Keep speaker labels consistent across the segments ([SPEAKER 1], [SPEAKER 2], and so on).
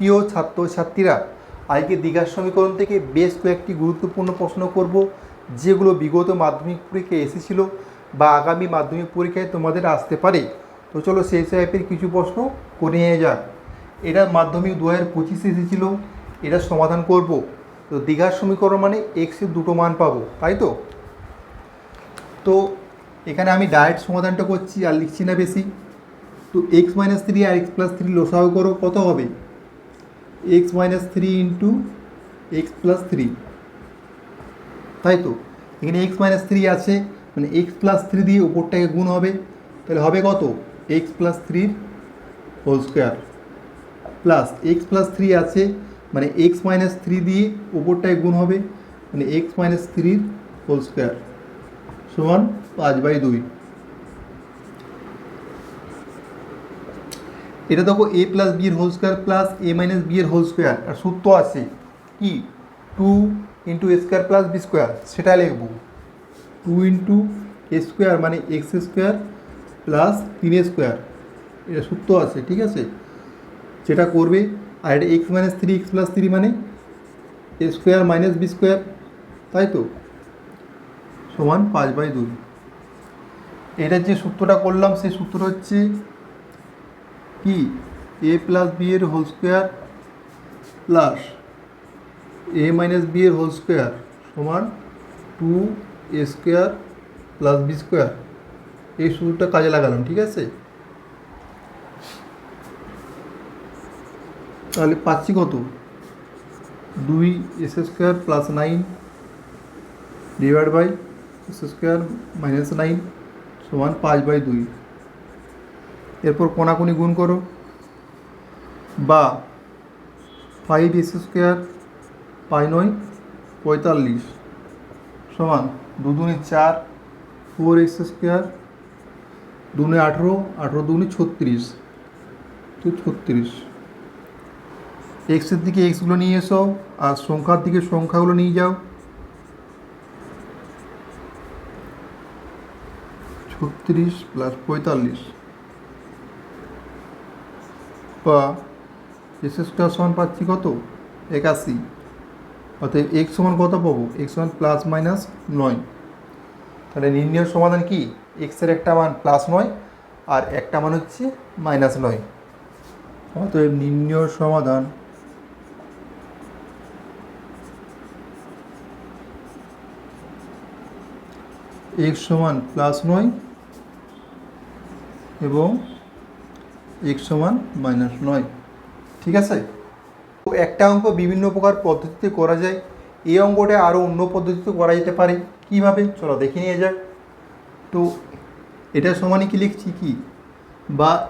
[SPEAKER 1] প্রিয় ছাত্রছাত্রীরা, আজকে দীঘার সমীকরণ থেকে বেশ কয়েকটি গুরুত্বপূর্ণ প্রশ্ন করব, যেগুলো বিগত মাধ্যমিক পরীক্ষায় এসেছিল বা আগামী মাধ্যমিক পরীক্ষায় তোমাদের আসতে পারে। তো চলো সেই টাইপের কিছু প্রশ্ন করে নিয়ে যাক এটা মাধ্যমিক দু হাজার পঁচিশে এসেছিল, এটা সমাধান করব। তো দীঘার সমীকরণ মানে এক্সের দুটো মান পাবো, তাই তো? তো এখানে আমি ডাইরেক্ট সমাধানটা করছি আর লিখছি না বেশি। তো এক্স মাইনাস থ্রি আর এক্স প্লাস থ্রি লোসাও করো, কত হবে? X minus three into x plus three তাই তো? এখানে এক্স মাইনাস থ্রি আছে মানে এক্স প্লাস থ্রি দিয়ে উপরটাকে গুণ হবে। তাহলে হবে কত? এক্স প্লাস থ্রির whole square plus x plus three আছে মানে এক্স মাইনাস থ্রি দিয়ে উপরটায় গুণ হবে মানে এক্স মাইনাস থ্রির হোল স্কোয়ার সমান পাঁচ বাই দুই। এটা দেখো এ প্লাস বি এর whole square plus a minus b এর হোল স্কোয়ার আর সূত্র আছে কি? Two into a square plus b square সেটা লিখব। টু ইন্টু এ স্কোয়ার মানে এক্স স্কোয়ার প্লাস তিন স্কোয়ার এটা সূত্র আছে, ঠিক আছে? যেটা করবে, আর এটা x minus three x plus three মানে a square minus b square তাই তো? সমান পাঁচ বাই দুই। এটার যে সূত্রটা করলাম, সেই সূত্র হচ্ছে কি? এ প্লাস বি এর whole square plus a minus b এর হোল স্কোয়ার সমান two a square plus b square এই সূত্রটা কাজে লাগালাম, ঠিক আছে? তাহলে পাচ্ছি কত? দুই s square plus nine divide by s square minus nine সমান পাঁচ বাই দুই এরপর কোনাকুনি গুণ করো। বা ফাইভ এস স্কোয়ার পাই নয়, পঁয়তাল্লিশ। সমান দুদুনি চার ফোর এক্স স্কোয়ার দুনে আঠেরো আঠেরো দুগুনি ছত্রিশ। তো ছত্রিশ। এক্সের দিকে এক্সগুলো নিয়ে এসো আর সংখ্যার দিকে সংখ্যাগুলো নিয়ে যাও। ছত্রিশ প্লাস পঁয়তাল্লিশ। বা এস স্কোয়ার সমান পাচ্ছি কত? একাশি। অতএব এক্স সমান কত পাবো? এক্স সমান প্লাস মাইনাস নয়। তাহলে নির্ণয় সমাধান কি? এক্সের একটা মান প্লাস নয় আর একটা মান হচ্ছে মাইনাস নয়। অতএব নির্ণয় সমাধান এক্স সমান প্লাস নয় এবং এক্স সমান মাইনাস নয়। ঠিক আছে? তো একটা অঙ্ক বিভিন্ন প্রকার পদ্ধতিতে করা যায়। এই অঙ্কটা আরও অন্য পদ্ধতিতে করা যেতে পারে। কীভাবে? চলো দেখে নিয়ে যাক। তো এটা সমানই কি লিখছি কি? বা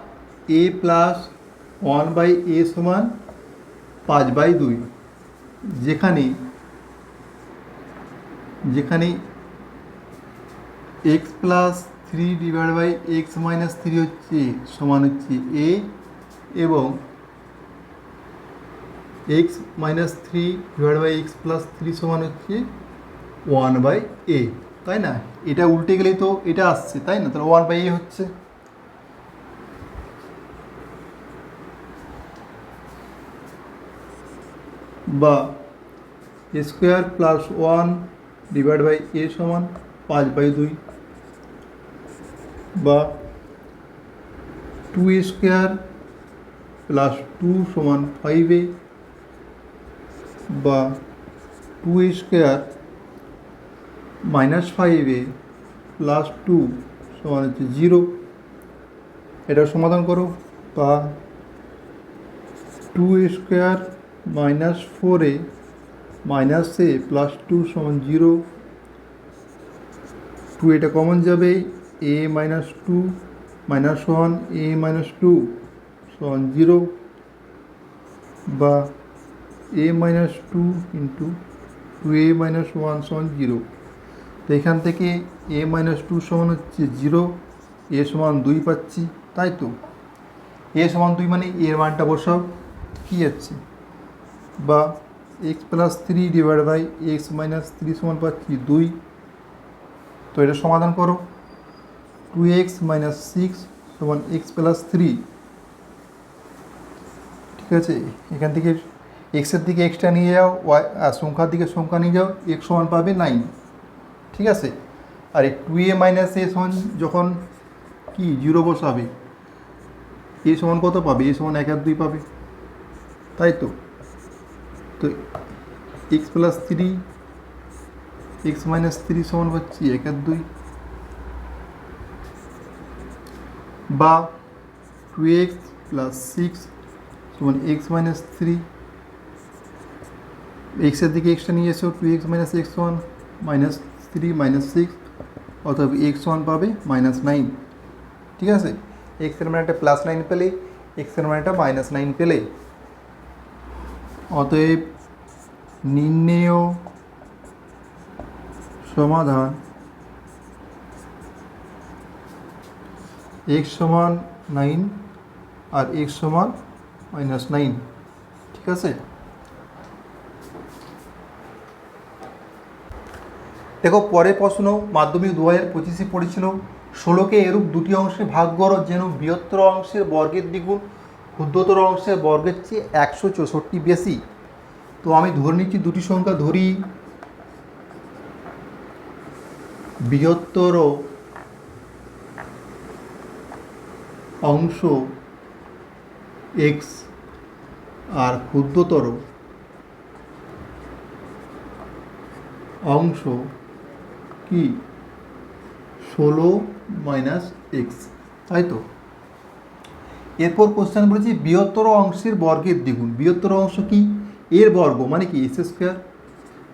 [SPEAKER 1] a plus one by a সমান পাঁচ বাই দুই। যেখানে যেখানে x plus three divide by x minus three হচ্ছে সমান হচ্ছে এ এবং x minus three divide by x plus three সমান হচ্ছে ওয়ান বাই এ তাই না? এটা উল্টে গেলেই তো এটা আসছে, তাই না? তাহলে ওয়ান বাই এ হচ্ছে। বা square plus one divide by a সমান পাঁচ বাই দুই বা টু স্কোয়ার প্লাস টু সমান ফাইভ এ বা two a square minus five a plus two সমান হচ্ছে জিরো এটা সমাধান করো বা two square minus four a minus a plus two সমান জিরো টু এটা কমন যাবে। A minus two minus one a minus two সমান জিরো বা a minus two into two a minus one সমান জিরো তো এখান থেকে এ মাইনাস টু সমান হচ্ছে জিরো এ সমান দুই পাচ্ছি, তাই তো? এ সমান দুই মানে এর মানটা বসাও, কী যাচ্ছে? বা x plus three divide by x minus three সমান পাচ্ছি দুই। তো এটা সমাধান করো। টু এক্স মাইনাস সিক্স সমান এক্স প্লাস থ্রি ঠিক আছে? এখান থেকে এক্সের দিকে এক্সট্রা নিয়ে যাও ওয়াই আর সংখ্যার দিকে সংখ্যা নিয়ে যাও এক্স সমান পাবে নাইন ঠিক আছে? আর এই টু এ মাইনাস এ সমান যখন কি? জিরো বসাবে। এ সমান কত পাবে? এ সমান এক আর দুই পাবে। তাই তো? তো x plus three x minus three সমান পাচ্ছি এক আর দুই। বা টু এক্স প্লাস সিক্স সমান এক্স মাইনাস থ্রি এক্সের দিকে এক্সটা নিয়ে এসো two x minus x one minus three minus six অথবা এক্স ওয়ান পাবে মাইনাস নাইন ঠিক আছে? এক্সের মানে একটা প্লাস নাইন পেলে এক্সের মানে একটা মাইনাস নাইন পেলে। অতএব নির্ণেয় সমাধান এক্স সমান নাইন আর এক্স সমান মাইনাস নাইন ঠিক আছে? দেখো, পরের প্রশ্ন, মাধ্যমিক দু হাজার পঁচিশে পড়েছিল। ষোলোকে এরূপ দুটি অংশে ভাগ করো, যেন বৃহত্তর অংশের বর্গের দ্বিগুণ, ক্ষুদ্রতর অংশের বর্গের চেয়ে একশো চৌষট্টি বেশি। তো আমি ধরে নিচ্ছি দুটি সংখ্যা ধরি। বৃহত্তর অংশ এক্স আর ক্ষুদ্রতর অংশ কি? ষোলো মাইনাস এক্স, তাই তো? এরপর কোশ্চেন বলেছি, বৃহত্তর অংশের বর্গের দ্বিগুণ। বৃহত্তর অংশ কি? এর বর্গ মানে কি? S square.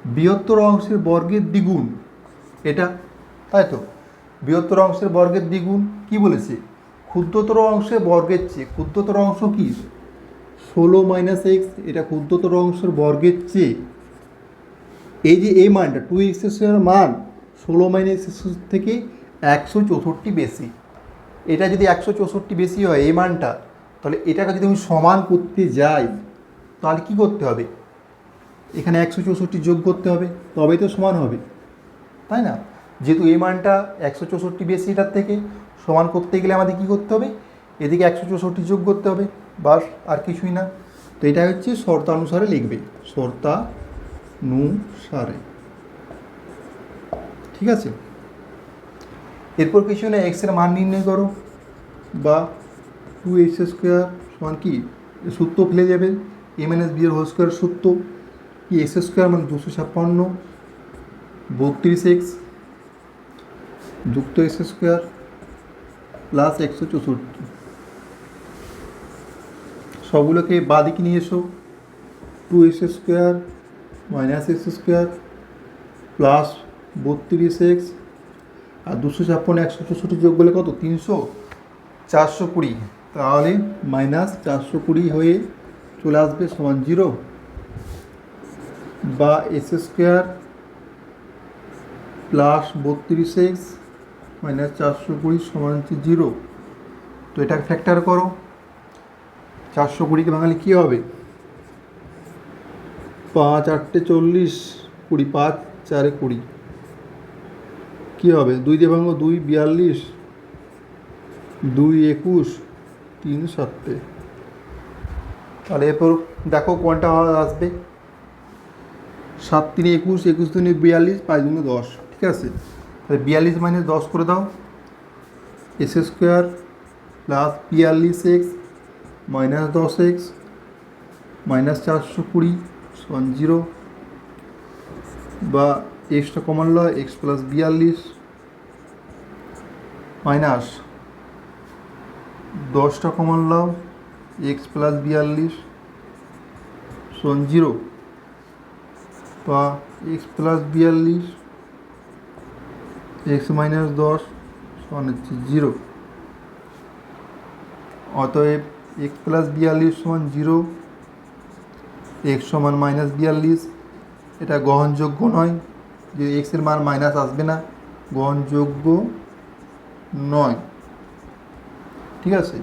[SPEAKER 1] বৃহত্তর অংশের বর্গের দ্বিগুণ, এটা, তাই তো? বৃহত্তর অংশের বর্গের দ্বিগুণ, কি বলেছে? ক্ষুদ্রতর অংশের বর্গের চেয়ে, ক্ষুদ্রতর অংশ কি? ষোলো মাইনাস এক্স এটা ক্ষুদ্রতর অংশের বর্গের চেয়ে। এই যে এই মানটা টু এক্স মান, ষোলো মাইনাস থেকে একশো চৌষট্টি বেশি। এটা যদি একশো চৌষট্টি বেশি হয়, এই মানটা, তাহলে এটাকে যদি আমি সমান করতে যাই, তাহলে কি করতে হবে? এখানে একশো চৌষট্টি যোগ করতে হবে, তবেই তো সমান হবে। তাই না? যেহেতু এই মানটা একশো চৌষট্টি বেশি এটার থেকে সমান করতে গেলে আমাদের কী করতে হবে? এদিকে একশো চৌষট্টি যোগ করতে হবে। বাস, আর কিছুই না। তো এটা হচ্ছে শর্তানুসারে লিখবে। শর্তানুসারে। ঠিক আছে? এরপর কিছু না এক্সের মান নির্ণয় করো। বা টু এক্স স্কোয়ার সমান কি? সূত্র ফেলে যাবে। এম এন এস বি এর হোল স্কোয়ার সূত্র। কি এক্স স্কোয়ার মানে দুশো ছাপ্পান্ন? বত্রিশ এক্স যুক্ত এক্স স্কোয়ার প্লাস একশো চৌষট্টি। সবগুলোকে বাদিকে নিয়ে এসো। Two x square minus x square plus বত্রিশ এক্স আর দুশো ছাপ্পান্ন, একশো চৌষট্টি যোগ করলে কত? তিনশো, চারশো কুড়ি। তাহলে মাইনাস চারশো কুড়ি হয়ে চলে আসবে সমান জিরো বা এস স্কোয়ার প্লাস বত্রিশ এক্স মাইনাস চারশো কুড়ি সমান হচ্ছে জিরো। তো এটা ফ্যাক্টর করো। চারশো কুড়িকে ভাঙালে কী হবে? পাঁচ আটটে চল্লিশ, কুড়ি পাঁচ, চারে কুড়ি। কী হবে? দুই দিয়ে ভাঙবো দুই, বিয়াল্লিশ। দুই, একুশ, তিন, সাতে। তাহলে এরপর দেখো কোনটা আসবে। সাত তিনে একুশ একুশ দিনে বিয়াল্লিশ, পাঁচ দিনে দশ। ঠিক আছে? তাহলে বিয়াল্লিশ মাইনাস দশ করে দাও। এস স্কোয়ার প্লাস বিয়াল্লিশ এক্স মাইনাস দশ এক্স মাইনাস চারশো কুড়ি সমান জিরো বা এক্সটা কমান লয় এক্স প্লাস বিয়াল্লিশ মাইনাস দশটা কমান লাও এক্স প্লাস বিয়াল্লিশ সমান জিরো বা এক্স প্লাস বিয়াল্লিশ এক্স মাইনাস দশ সমান হচ্ছে জিরো অতএব এক্স প্লাস বিয়াল্লিশ সমান জিরো এক্স সমান মাইনাস বিয়াল্লিশ, এটা গ্রহণযোগ্য নয়। যে এক্সের মান মাইনাস আসবে না, গ্রহণযোগ্য নয়। ঠিক আছে?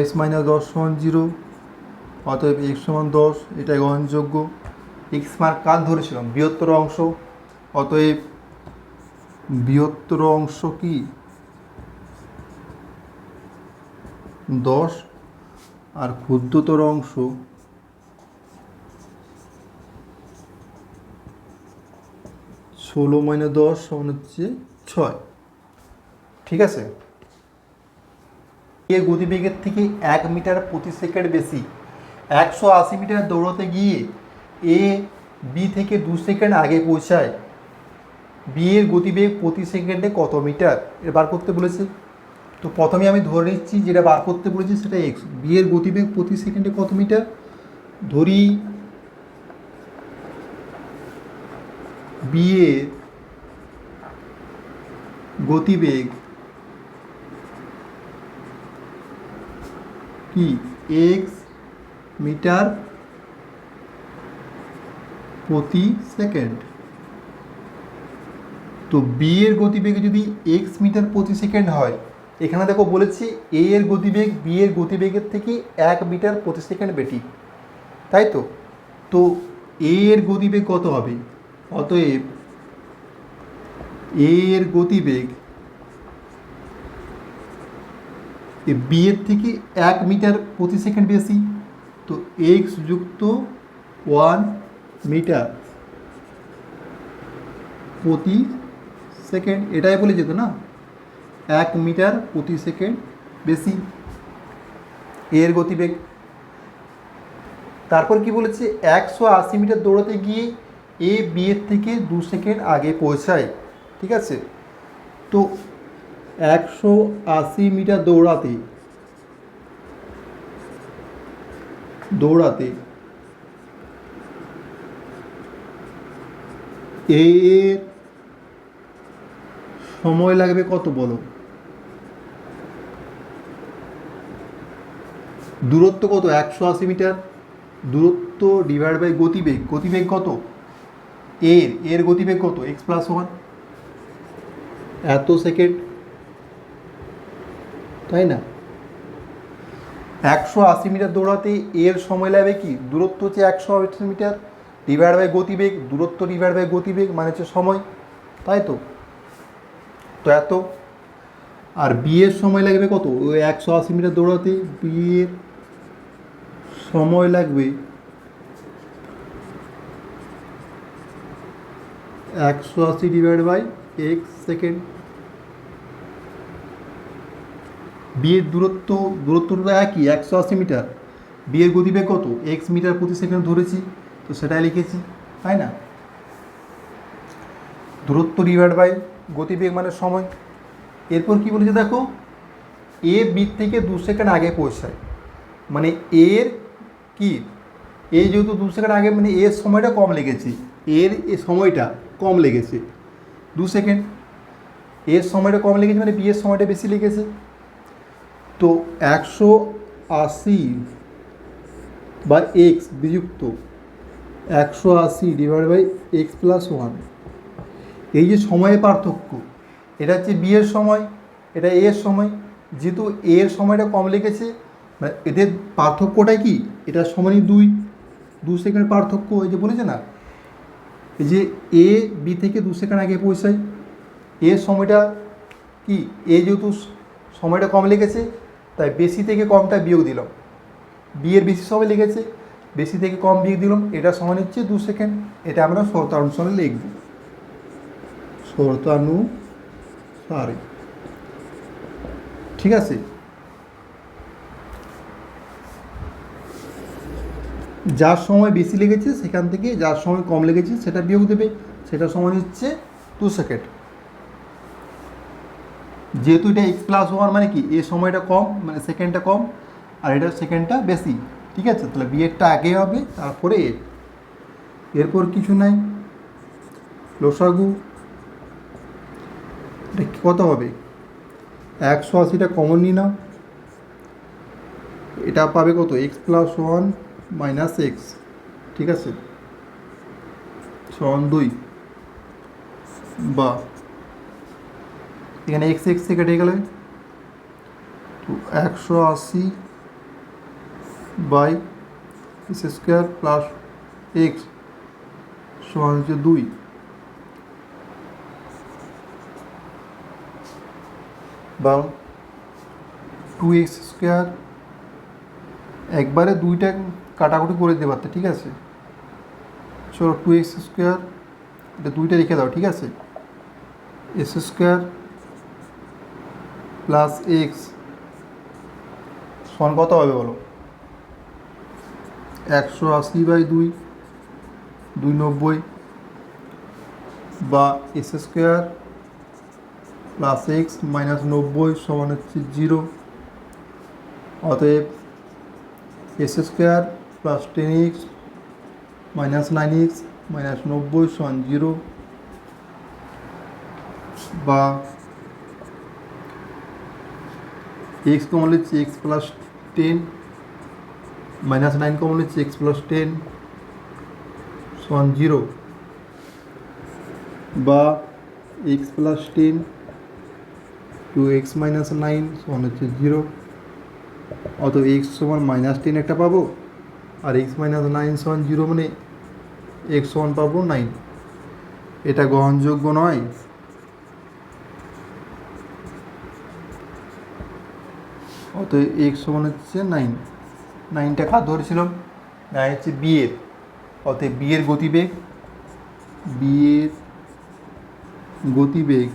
[SPEAKER 1] এক্স মাইনাস দশ সমান জিরো অতএব এক্স সমান দশ এটা গ্রহণযোগ্য। এক্স মার্ক কার ধরেছিলাম, বৃহত্তর অংশ। অতএব বৃহত্তর অংশ কি? দশ। আর ক্ষুদ্রতর অংশ? ষোলো মাইনাস দশ সমান হচ্ছে ছয়। ঠিক আছে? এর গতিবেগের থেকে এক মিটার প্রতি সেকেন্ড বেশি। একশো আশি মিটার দৌড়াতে গিয়ে এ বি থেকে দু সেকেন্ড আগে পৌঁছায়। বি এর গতিবেগ প্রতি সেকেন্ডে কত মিটার? এর বার করতে বলেছে। তো প্রথমে আমি ধরে নিচ্ছি যেটা বার করতে বলেছি সেটা এক্স বিয়ের গতিবেগ প্রতি সেকেন্ডে কত মিটার? ধরি বিয়ের গতিবেগ কি? এক্স মিটার প্রতি সেকেন্ড। তো বি এর গতিবেগ যদি এক্স মিটার প্রতি সেকেন্ড হয়, এখানে দেখো বলেছি এ এর গতিবেগ বি এর গতিবেগের থেকে এক মিটার প্রতি সেকেন্ড বেশি তাই তো? তো এ এর গতিবেগ কত হবে? অতএব এ এর গতিবেগ বি এর থেকে এক মিটার প্রতি সেকেন্ড বেশি। তো এক্স যুক্ত ওয়ান মিটার প্রতি সেকেন্ড এটাই বলে যেত না? এক মিটার প্রতি সেকেন্ড বেশি। এর গতিবেগ। তারপর কি বলেছে? একশো আশি মিটার দৌড়াতে গিয়ে এ বি এর থেকে দু সেকেন্ড আগে পৌঁছায়। ঠিক আছে? তো একশো আশি মিটার দৌড়াতে দৌড়াতে এর সময় লাগবে কত বলো? দূরত্ব কত? একশো আশি মিটার? দূরত্ব ডিভাইড বাই গতিবেগ। গতিবেগ কত? এর। এর গতিবেগ কত? এক্স প্লাস ওয়ান এত সেকেন্ড তাই না? একশো আশি মিটার দৌড়াতে এর সময় লাগবে কি? দূরত্ব হচ্ছে একশো আশি মিটার। ডিভাইড বাই গতিবেগ। দূরত্ব ডিভাইড বাই গতিবেগ মানে হচ্ছে সময়। তাই তো? তো এত। আর বিয়ের সময় লাগবে কত? ওই একশো আশি মিটার দৌড়াতে, বিয়ের সময় লাগবে একশো আশি ডিভাইড বাই এক্স সেকেন্ড বিয়ের দূরত্ব, দূরত্বটা একই, একশো আশি মিটার। বিয়ের গতিবেগ কত? এক্স মিটার প্রতি সেকেন্ড ধরেছি, তো সেটাই লিখেছি, তাই না? দূরত্ব ডিভাইড বাই গতিবেগ মানে সময়। এরপর কি বলেছে দেখো? এ বি থেকে দু সেকেন্ড আগে পৌঁছায়। মানে এর কি? এ যেহেতু দু সেকেন্ড আগে মানে এর সময়টা কম লেগেছে। এর এ সময়টা কম লেগেছে। দু সেকেন্ড। এর সময়টা কম লেগেছে মানে বি এর সময়টা বেশি লেগেছে। তো একশো আশি বা এক্স বিযুক্ত। একশো আশি divide by x plus one এই যে সময়ের পার্থক্য, এটা হচ্ছে বিয়ের সময়, এটা এর সময়, যেহেতু এর সময়টা কম লেগেছে মানে এদের পার্থক্যটাই কি? এটা সমানই দুই, দু সেকেন্ড পার্থক্য, এই যে বলেছে না? এই যে এ, বি থেকে দু সেকেন্ড আগে পৌঁছায় এর সময়টা কি? এ যেহেতু সময়টা কম লেগেছে তাই বেশি থেকে কমটা বিয়োগ দিলাম। বিয়ের বেশি সময় লেগেছে বেশি থেকে কম বিয়োগ দিলাম, এটা সমান হচ্ছে দু সেকেন্ড, এটা আমরা শর্তানুসারে লিখব। শর্তানুসারে ঠিক আছে? যার সময় বেশি লেগেছে, সেখান থেকে যার সময় কম লেগেছে, সেটা বিয়োগ দেবে। সেটা সমান হচ্ছে দু সেকেন্ড যেহেতু এটা এক্স প্লাস ওয়ান মানে কি? এ সময়টা কম মানে সেকেন্ডটা কম, আর এটা সেকেন্ডটা বেশি। ঠিক আছে? তাহলে বিয়েরটা আগে হবে, তারপরে এরপর কিছু নাই। লোসাগু এটা কত হবে? একশো আশিটা কমন নিয়ে নাও। এটা পাবে কত? X plus one minus x ঠিক আছে? সমান দুই। বা, এখানে এক্স এক্স থেকে কেটে গেলে তো একশো আশি by x square plus x সমান হচ্ছে দুই। বা টু এক্স স্কোয়ার একবারে দুইটা কাটাকুটি করে দিতে পারতে, ঠিক আছে? চলো টু এক্স স্কোয়ার, এটা দুইটা রেখে দাও, ঠিক আছে? এস স্কোয়ার প্লাস এক্স সমান কত হবে বলো? একশো আশি বাই দুই দুই নব্বই বা x square plus x minus নব্বই সমান হচ্ছে জিরো অতএব x square plus ten x minus nine x minus নব্বই সমান জিরো বা এক্স কমন হচ্ছে x plus ten minus nine common হচ্ছে এক্স প্লাস টেন সমান জিরো বা x plus ten to x minus nine সমান হচ্ছে জিরো অত এক্স সমান মাইনাস টেন একটা পাবো, আর এক্স মাইনাস নাইন সমান জিরো মানে এক্স সমান পাবো নাইন এটা গ্রহণযোগ্য নয়। অত এক্স সমান হচ্ছে নাইন নাইনটা কার ধরেছিলাম? নাইন হচ্ছে বিয়ের অতএব বিয়ের গতিবেগ বিয়ের গতিবেগ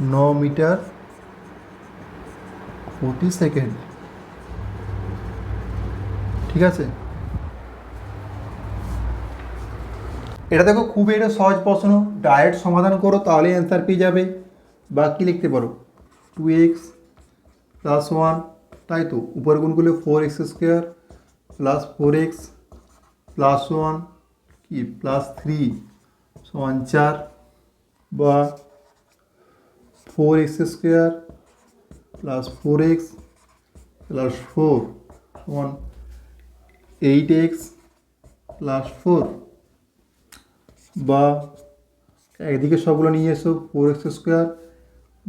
[SPEAKER 1] ন মিটার প্রতি সেকেন্ড। ঠিক আছে? এটা দেখো খুবই একটা সহজ প্রশ্ন। ডাইরেক্ট সমাধান করো, তাহলে অ্যান্সার পেয়ে যাবে। বা কী লিখতে পারো? টু এক্স প্লাস ওয়ান তাই তো? উপরে গুণ করলে four x square plus four x plus one কি? প্লাস থ্রি সমান চার বা four x square plus four x plus four সমান এইট এক্স প্লাস ফোর। বা একদিকে সবগুলো নিয়ে এসো, four x square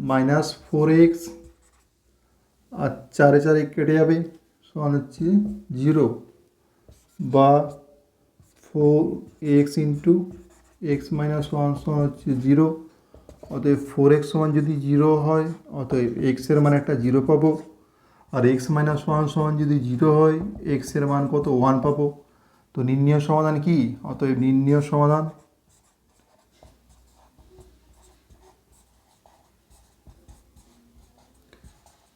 [SPEAKER 1] minus four x আর চারে চারে কেটে যাবে সমান হচ্ছে জিরো। বা four x into x minus one সমান হচ্ছে জিরো। অতএব ফোর এক্স সমান যদি জিরো হয়, অতএব এক্সের মান একটা জিরো পাবো। আর এক্স মাইনাস ওয়ান সমান যদি জিরো হয় এক্সের মান কত? ওয়ান পাবো। তো নির্ণয় সমাধান কি? অতএব নির্ণয় সমাধান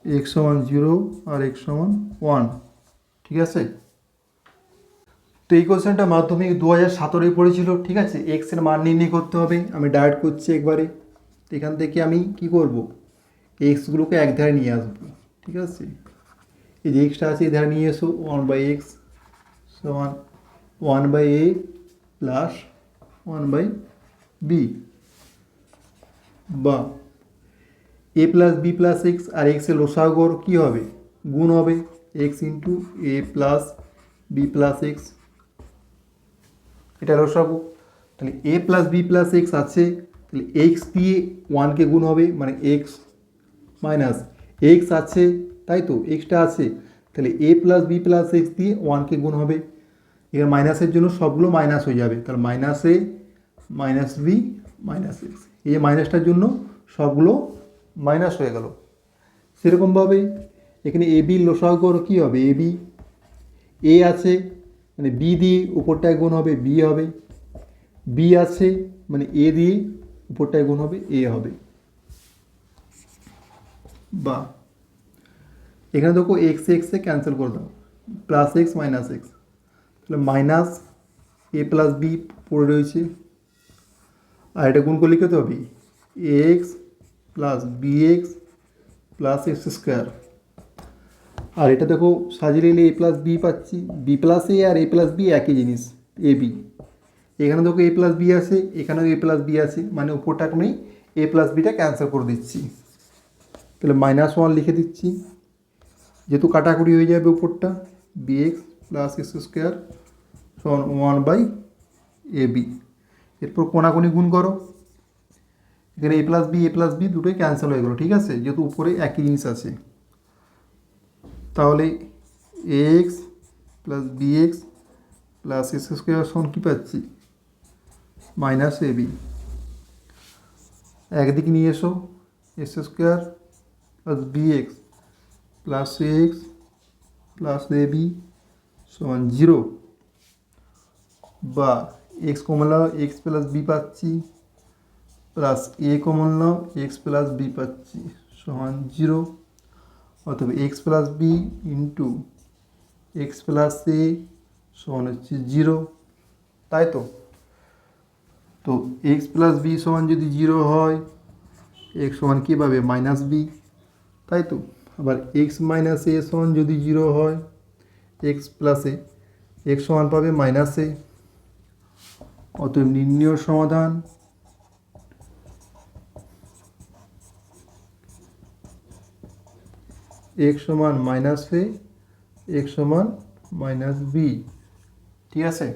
[SPEAKER 1] এক্স সমান জিরো আর এক্স সমান ওয়ান ঠিক আছে? তো এই কোশ্চেনটা মাধ্যমিক দু হাজার সতেরোয় পড়েছিল। ঠিক আছে? এক্সের মান নির্ণয় করতে হবে। আমি ডায়েট করছি একবারে। এখান থেকে আমি কি করব? এক্সগুলোকে এক ধারে নিয়ে আসব, ঠিক আছে? এই যে এক্সটা আছে, এই ধারে নিয়ে এসো ওয়ান বাই এক্স সমান one by A plus one by B বা A plus B plus x আর এক্সের লসাগর কী হবে? গুণ হবে x into A plus B plus x এটা লসাগু তাহলে A plus B plus x আছে তাহলে এক্স দিয়ে ওয়ানকে গুণ হবে মানে এক্স মাইনাস এক্স আছে, তাই তো? এক্সটা আছে। তাহলে A plus B plus x দিয়ে ওয়ানকে গুণ হবে। এখানে মাইনাসের জন্য সবগুলো মাইনাস হয়ে যাবে। তাহলে minus A minus B minus x এই মাইনাসটার জন্য সবগুলো মাইনাস হয়ে গেল। সেরকমভাবে এখানে এ বি লসাগর কী হবে? এ বি এ আছে মানে বি দিয়ে উপরটায় গুণ হবে বি হবে। বি আছে মানে এ দিয়ে উপরটায় গুণ হবে, এ হবে। বা এখানে দেখো এক্স এক্সে ক্যান্সেল করে দাও। প্লাস এক্স মাইনাস এক্স তাহলে মাইনাস এ প্লাস বি পড়ে রয়েছে। আর এটা গুণ করলে কত হবে? X plus B x plus x square আর এটা দেখো সাজিয়ে নিলে এ প্লাস বি পাচ্ছি। বি প্লাস এ আর এ প্লাস বি একই জিনিস এ বি এখানে দেখো এ প্লাস বি আছে, এখানেও এ প্লাস বি আছে মানে উপরটা আমি এ প্লাস বিটা ক্যান্সেল করে দিচ্ছি। তাহলে মাইনাস ওয়ান লিখে দিচ্ছি। যেহেতু কাটাকুটি হয়ে যাবে উপরটা B x plus x square সমান ওয়ান বাই এ বি এরপর কোনাকুনি গুণ করো। এখানে A plus B A plus B দুটোই ক্যান্সেল হয়ে গেলো, ঠিক আছে? যেহেতু উপরে একই জিনিস আছে। তাহলে x plus B x plus x square সমান কী পাচ্ছি? মাইনাস এ বি একদিকে নিয়ে এসো x square plus B x plus x plus A B সমান জিরো বা এক্স কমন নাও এক্স প্লাস বি পাচ্ছি প্লাস এ কমন নাও এক্স প্লাস বি পাচ্ছি, সমান জিরো অথবা x plus B into x plus A সমান হচ্ছে জিরো তাই তো? তো এক্স প্লাস বি সমান যদি জিরো হয় এক্স সমান কী পাবে? মাইনাস বি তাই তো? আবার এক্স মাইনাস এ সমান যদি জিরো হয় এক্স প্লাসে এক্স সমান পাবে মাইনাস এ অতএব নির্ণয় সমাধান। এক্স সমান মাইনাস এ এক্স সমান মাইনাস বি ঠিক আছে?